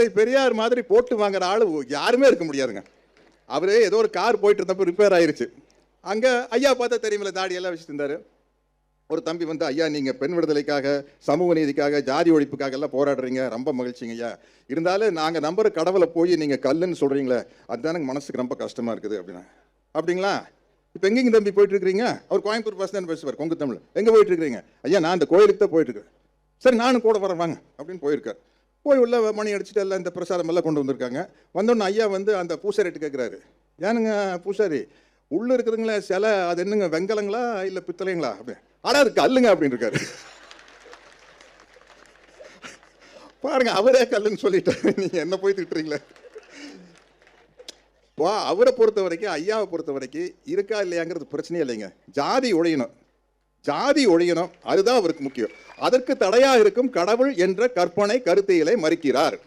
தந்தை பெரியார் மாதிரி போட்டு வாங்குற ஆளு யாருமே இருக்க முடியாதுங்க. அவரே ஏதோ ஒரு கார் போயிட்டு இருந்தப்போ ரிப்பேர் ஆயிருச்சு. அங்க ஐயா பார்த்தா தெரியுமில்ல தாடி எல்லாம் வச்சுட்டு இருந்தாரு. ஒரு தம்பி வந்து ஐயா நீங்க பெண் விடுதலைக்காக சமூக நீதிக்காக ஜாதி ஒழிப்புக்காக எல்லாம் போராடுறீங்க. ரொம்ப மகிழ்ச்சிங்க ஐயா. இருந்தாலும் நாங்க நம்புற கடவுளை போய் நீங்க கல்லுன்னு சொல்றீங்களே அதுதான் எனக்கு மனசுக்கு ரொம்ப கஷ்டமா இருக்குது அப்படின்னா. அப்படிங்களா? இப்போ எங்கேங்க தம்பி போயிட்டு இருக்கிறீங்க அவர் கோயம்புத்தூர் பஸ் தான் பேசுவார் கொங்கு தமிழ். எங்க போயிட்டு இருக்கிறீங்க ஐயா நான் அந்த கோயிலுக்கு தான் போயிட்டு இருக்கேன் சரி நானும் கூட வரேன் வாங்க அப்படின்னு போயிருக்கார். போய் உள்ள மணி அடிச்சுட்டு எல்லாம் இந்த பிரசாதம் எல்லாம் கொண்டு வந்திருக்காங்க. வந்தோடனே ஐயா வந்து அந்த பூசாரிட்டு கேட்குறாரு ஏனுங்க பூசாரி உள்ளே இருக்குதுங்களே சிலை அது என்னங்க வெங்கலங்களா இல்லை பித்தளைங்களா? அப்படி. ஆனால் அது கல்லுங்க அப்படின்னு இருக்காரு. பாருங்க அவரே கல்லுன்னு சொல்லிட்டாரு. நீங்கள் என்ன போய் திட்டுறீங்களே? இப்போ அவரை பொறுத்த வரைக்கும் ஐயாவை பொறுத்த வரைக்கும் இருக்கா இல்லையாங்கிறது பிரச்சனையே இல்லைங்க. ஜாதி ஒழியணும். ஜாதி ஒழியணும் அதுதான் அவருக்கு முக்கியம். அதற்கு தடையாக இருக்கும் கடவுள் என்ற கற்பனை கருத்தியலை மறுக்கிறார்.